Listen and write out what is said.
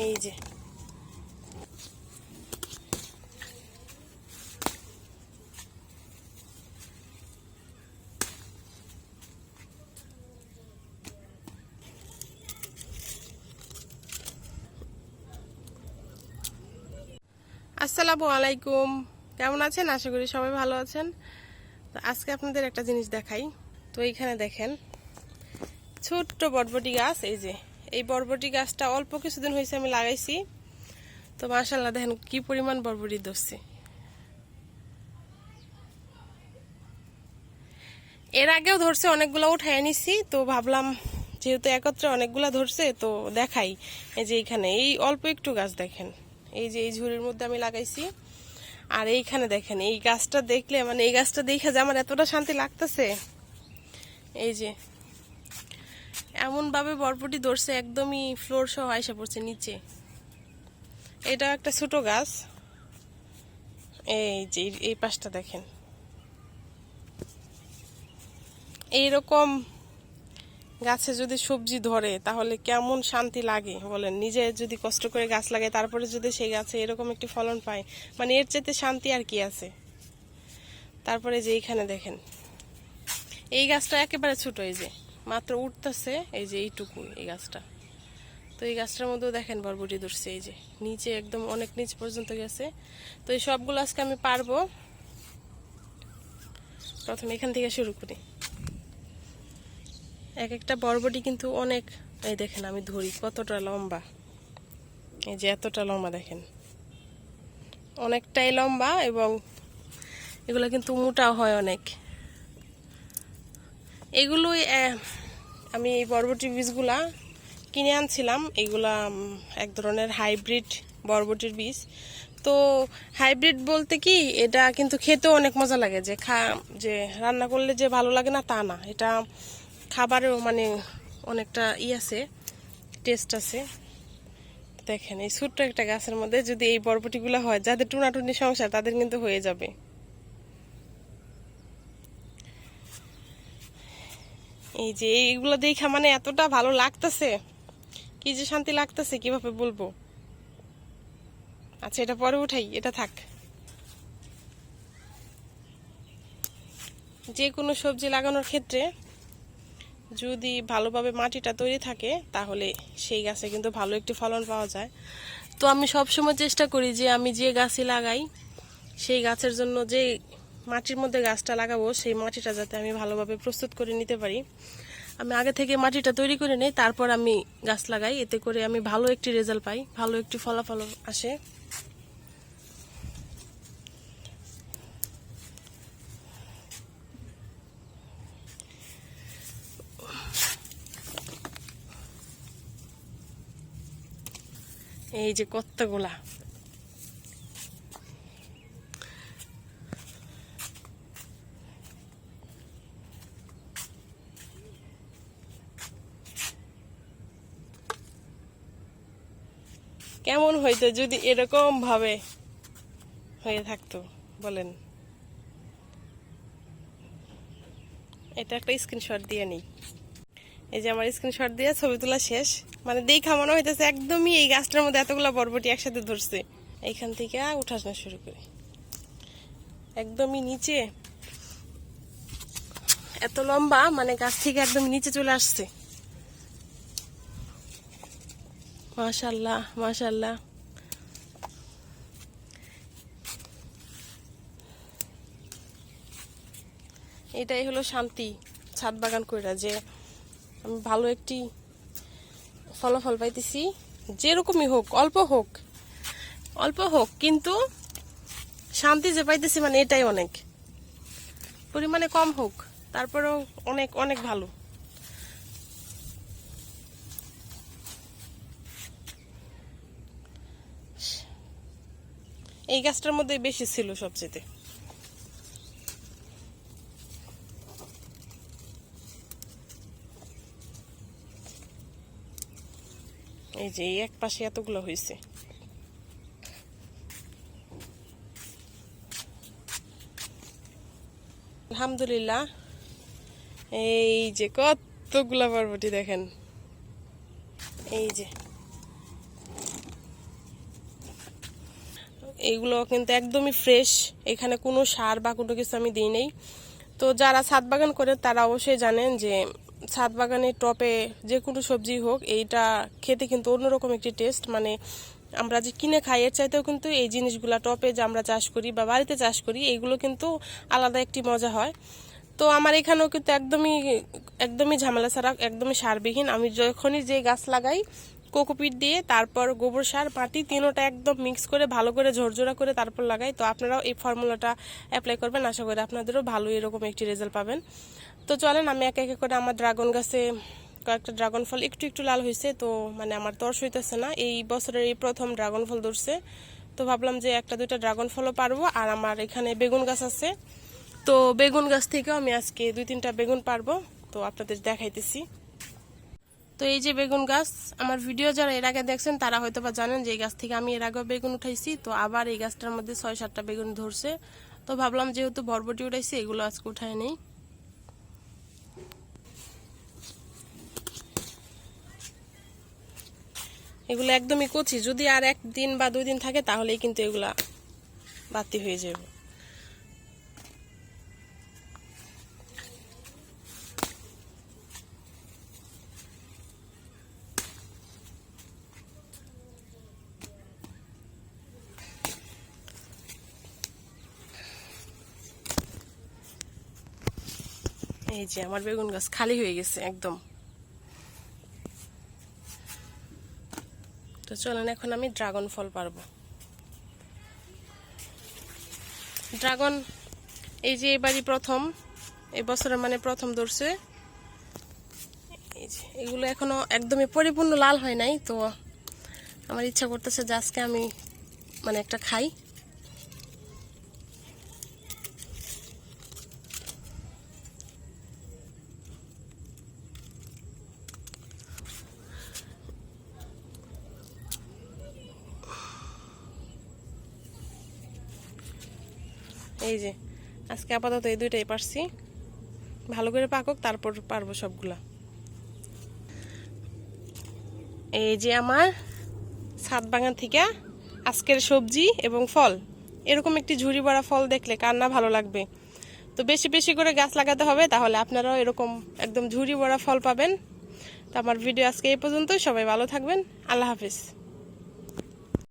এই যে। আসসালামু আলাইকুম। কেমন আছেন? আশা করি সবাই ভালো আছেন। তো আজকে আপনাদের একটা জিনিস দেখাই। তো এইখানে দেখেন, ছোট্ট বটবটি গাছ, এই যে। এই বরবটি গাছটা অল্প কিছুদিন হয়েছে আমি লাগাইছি। তো মাশাল্লাহ দেখেন কি পরিমাণ বরবটি ধরছে। এর আগেও ধরছে, অনেকগুলো উঠাই নিছি তো ভাবলাম যেহেতু একত্রে অনেকগুলা ধরছে, তো দেখাই। এই যে এইখানে, এই অল্প একটু গাছ দেখেন। এই যে এই ঝুড়ির মধ্যে আমি লাগাইছি। আর এইখানে দেখেন, এই গাছটা দেখলে মানে এই গাছটা দেখে যে আমার এতটা শান্তি লাগতেছে। এই যে এমন ভাবে বরবটি ধরছে, একদমই ফ্লোর সহ আইসা পড়ছে নিচে। এটা একটা ছোট গাছ। এই যে, এই- এই পাশটা দেখেন। এইরকম গাছে যদি সবজি ধরে, তাহলে কেমন শান্তি লাগে বলেন? নিজে যদি কষ্ট করে গাছ লাগে তারপরে যদি সেই গাছে এরকম একটি ফলন পায় মানে এর চেয়ে শান্তি আর কি আছে? তারপরে যে এইখানে দেখেন। এই গাছটা একেবারে ছোট, এই যে। মাত্র উঠতেছে, এই যে এইটুকু এই গাছটা। তো এই গাছটার মধ্যেও দেখেন বরবটি ধরছে, এই যে নিচে একদম অনেক নিচ পর্যন্ত গেছে। তো এই সবগুলো আজকে আমি পারব। প্রথমে এখান থেকে শুরু করি। এক একটা বরবটি কিন্তু অনেক, এই দেখেন আমি ধরি, কতটা লম্বা। এই যে এতটা লম্বা দেখেন। অনেকটাই লম্বা এবং এগুলো কিন্তু মোটাও হয় অনেক। এগুলোই আমি এই বরবটি বীজগুলা কিনে আনছিলাম। এগুলা এক ধরনের হাইব্রিড বরবটির বীজ। তো হাইব্রিড বলতে কি, এটা কিন্তু খেতেও অনেক মজা লাগে। যে খা, যে রান্না করলে যে ভালো লাগে না, তা না। এটা খাবারেও মানে অনেকটা ই আছে, টেস্ট আছে। দেখেন, এই ছোট্ট একটা গাছের মধ্যে যদি এই বরবটিগুলো হয়, যাদের টুনাটুনি সংসার তাদের কিন্তু হয়ে যাবে। এই যে এইগুলো দেখা মানে এতটা ভালো লাগতেছে। কি যে শান্তি লাগতেছে, কীভাবে বলব? আচ্ছা এটা পরে উঠাই, এটা থাক। যে কোনো সবজি লাগানোর ক্ষেত্রে যদি ভালোভাবে মাটিটা তৈরি থাকে, তাহলে সেই গাছে কিন্তু ভালো একটি ফলন পাওয়া যায়। তো আমি সবসময় চেষ্টা করি যে আমি যে গাছই লাগাই, সেই গাছের জন্য যে মাটির মধ্যে গাছটা লাগাবো, সেই মাটিটা যাতে আমি ভালোভাবে প্রস্তুত করে নিতে পারি। আমি আগে থেকে মাটিটা তৈরি করে নিই, তারপর আমি গাছ লাগাই। এতে করে আমি ভালো একটি রেজাল্ট পাই, ভালো একটি ফলাফল আসে। এই যে কত্তগুলা। কেমন হইতো যদি এরকম ভাবে হয়ে থাকতো? বলেন। এটা একটা স্ক্রিনশট দিয়ে নিই। এই যে আমার স্ক্রিনশট দিয়ে ছবি তোলা শেষ। মানে দেখা মনে হইতেছে একদমই এই গাছটার মধ্যে এতগুলো বরবটি একসাথে ধরছে। এইখান থেকে উঠাশনা শুরু করি। একদমই নিচে এত লম্বা মানে গাছ থেকে একদম নিচে চলে আসছে। মাশাল্লাহ মাশাল্লাহ এটাই হলো শান্তি, ছাদ বাগান কইরা যে আমি ভালো একটি ফলাফল পাইতেছি, যেরকমই হোক, অল্প হোক অল্প হোক, কিন্তু শান্তি যে পাইতেছি মানে এটাই অনেক। পরিমাণে কম হোক, তারপরেও অনেক অনেক ভালো। এই গাছটার মধ্যে বেশি ছিল সবচেয়ে এই যে এই এক পাশে এতগুলো হয়েছে। আলহামদুলিল্লাহ, এই যে কতগুলা বরবটি দেখেন। এই যে এইগুলো কিন্তু একদমই ফ্রেশ এখানে কোনো সার বা কোনো কিছু আমি দিই নেই। তো যারা ছাদ বাগান করে, তারা অবশ্যই জানেন যে ছাদ বাগানের টপে যে কোনো সবজি হোক, এইটা খেতে কিন্তু অন্যরকম একটি টেস্ট মানে আমরা যে কিনে খাই, এর চাইতেও কিন্তু এই জিনিসগুলা টপে যে আমরা চাষ করি বা বাড়িতে চাষ করি, এইগুলো কিন্তু আলাদা একটি মজা হয়। তো আমার এখানেও কিন্তু একদমই একদমই ঝামেলা ছাড়া, একদমই সারবিহীন। আমি যখনই যে গাছ লাগাই কোকোপিট দিয়ে তারপর গোবর সার মাটি তিনোটা একদম মিক্স করে, ভালো করে ঝরঝরা করে তারপর লাগাই। তো আপনারাও এই ফর্মুলাটা অ্যাপ্লাই করবেন। আশা করি আপনাদেরও ভালো এরকম একটি রেজাল্ট পাবেন। তো চলেন, আমি একে একে করে আমার ড্রাগন গাছে কয়েকটা ড্রাগন ফল একটু একটু লাল হয়েছে তো মানে আমার তর্স হইতেছে না। এই বছরের এই প্রথম ড্রাগন ফল ধরছে। তো ভাবলাম যে একটা দুইটা ড্রাগন ফলও পারব। আর আমার এখানে বেগুন গাছ আছে। তো বেগুন গাছ থেকেও আমি আজকে দুই তিনটা বেগুন পারব। তো আপনাদের দেখাইতেছি। তো এই যে বেগুন গাছ, আমার ভিডিও যারা এর আগে দেখছেন, তারা হয়তো বা জানেন যে এই গাছ থেকে আমি এর আগেও বেগুন উঠাইছি। তো আবার এই গাছটার মধ্যে ছয় সাতটা বেগুন ধরছে। তো ভাবলাম যেহেতু বরবটি উঠাইছি, এগুলো আজকে উঠায় নেই। এগুলো একদমই কচি। যদি আর একদিন বা দুই দিন থাকে, তাহলেই কিন্তু এগুলা বাতি হয়ে যাবে। এই যে আমার বেগুন গাছ খালি হয়ে গেছে, একদম। তো চলেন, এখন আমি ড্রাগন ফল পারব। ড্রাগন, এই যে এবারই প্রথম এই বছরের মানে প্রথম ধরছে। এগুলো এখনও একদমই পরিপূর্ণ লাল হয় নাই, তো আমার ইচ্ছা করতেছে যে আজকে আমি মানে একটা খাই। এই যে, আজকে আপাতত এই দুইটাই পারছি। ভালো করে পাকক, তারপর পারব সবগুলা। এই যে আমার ছাদ বাগান থেকে আজকের সবজি এবং ফল। এরকম একটি ঝুড়ি ভরা ফল দেখলে কার না ভালো লাগবে। তো বেশি বেশি করে গাছ লাগাতে হবে, তাহলে আপনারাও এরকম একদম ঝুড়ি ভরা ফল পাবেন। তো আমার ভিডিও আজকে এই পর্যন্তই, সবাই ভালো থাকবেন। আল্লাহ হাফিজ।